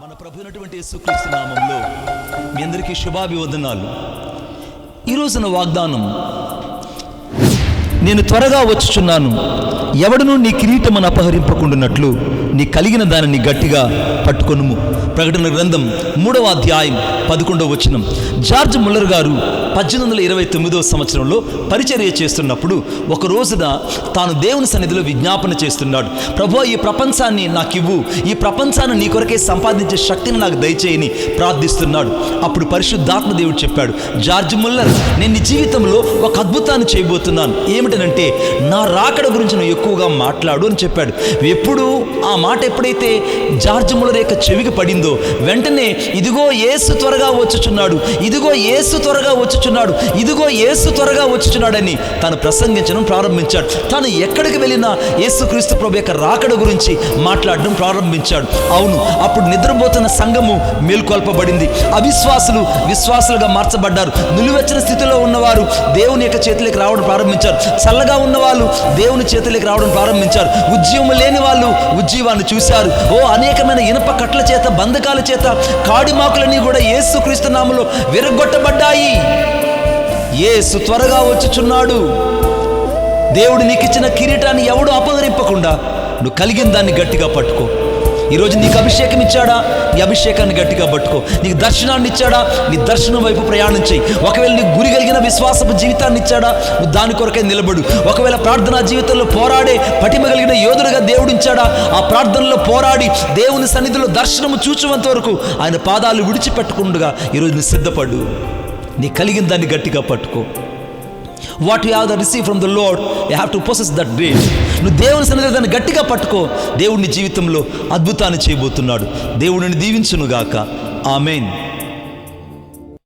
మన ప్రభు అయినటువంటి యేసుక్రీస్తు నామంలో మీ అందరికీ శుభాభివందనాలు. ఈ రోజున వాగ్దానం నేను త్వరగా వచ్చుచున్నాను. ఎవడనూ నీ కిరీటమును అపహరింపకుండునట్లు నీ కలిగిన దానిని గట్టిగా పట్టుకొనుము. ప్రకటన గ్రంథం మూడవ అధ్యాయం పదకొండవ వచనం. జార్జ్ ముల్లర్ గారు పద్దెనిమిది వందల ఇరవై తొమ్మిదవ సంవత్సరంలో పరిచర్య చేస్తున్నప్పుడు ఒక రోజున తాను దేవుని సన్నిధిలో విజ్ఞాపన చేస్తున్నాడు. ప్రభు ఈ ప్రపంచాన్ని నాకు ఇవ్వు ఈ ప్రపంచాన్ని నీ కొరకే సంపాదించే శక్తిని నాకు దయచేయని ప్రార్థిస్తున్నాడు. అప్పుడు పరిశుద్ధాత్మ దేవుడు చెప్పాడు జార్జ్ ముల్లర్ నేను నీ జీవితంలో ఒక అద్భుతాన్ని చేయబోతున్నాను. ఏమిటనంటే నా రాకడ గురించి నువ్వు ఎక్కువగా మాట్లాడు అని చెప్పాడు. ఎప్పుడు ఆ మాట ఎప్పుడైతే జార్జ్ ముల్లర్ యొక్క చెవికి పడిందో వెంటనే ఇదిగో ఏసు త్వరగా వచ్చుచున్నాడు ఇదిగో ఏసు త్వరగా వచ్చుచున్నాడు ఇదిగో ఏసు త్వరగా వచ్చుచున్నాడని తను ప్రసంగించడం ప్రారంభించాడు. తను ఎక్కడికి వెళ్ళినా యేసుక్రీస్తు ప్రభు యొక్క రాకడ గురించి మాట్లాడడం ప్రారంభించాడు. అవును అప్పుడు నిద్రపోతున్న సంఘము మేల్కొల్పబడింది. అవిశ్వాసులు విశ్వాసులుగా మార్చబడ్డారు. నిలువెచ్చిన స్థితిలో ఉన్నవారు దేవుని యొక్క చేతులకు రావడం ప్రారంభించారు. చల్లగా ఉన్నవాళ్ళు దేవుని చేతులకు రావడం ప్రారంభించారు. ఉద్యమం లేని వాళ్ళు ఉజ్జీవాన్ని చూశారు. ఓ అనేకమైన ఇనప కట్ల చేత బంధకాల చేత కాడిమాకులన్నీ కూడా యేసుక్రీస్తు నామలో విరగొట్టబడ్డాయి ఏసు త్వరగా వచ్చుచున్నాడు. దేవుడు నీకు ఇచ్చిన కిరీటాన్ని ఎవడు అపహరింపకుండా నువ్వు కలిగిన దాన్ని గట్టిగా పట్టుకో. ఈరోజు నీకు అభిషేకం ఇచ్చాడా నీ అభిషేకాన్ని గట్టిగా పట్టుకో. నీకు దర్శనాన్ని ఇచ్చాడా నీ దర్శనం వైపు ప్రయాణం చేయి ఒకవేళ నీకు గురి కలిగిన విశ్వాసపు జీవితాన్ని ఇచ్చాడా నువ్వు దాని కొరకే నిలబడు. ఒకవేళ ప్రార్థనా జీవితంలో పోరాడే పటిమ కలిగిన యోధుడుగా దేవుడించాడా? ఆ ప్రార్థనలో పోరాడి దేవుని సన్నిధిలో దర్శనము చూచినంత వరకు ఆయన పాదాలు విడిచిపెట్టకుండా ఈరోజు నువ్వు సిద్ధపడు. నీ కలిగిన దాన్ని గట్టిగా పట్టుకో. What you have the receive from the Lord you have to process that grace నువ్వు దేవుని సన్నిధి దాన్ని గట్టిగా పట్టుకో. దేవుడిని జీవితంలో అద్భుతాన్ని చేయబోతున్నాడు. దేవుడిని దీవించునుగాక. ఆమెన్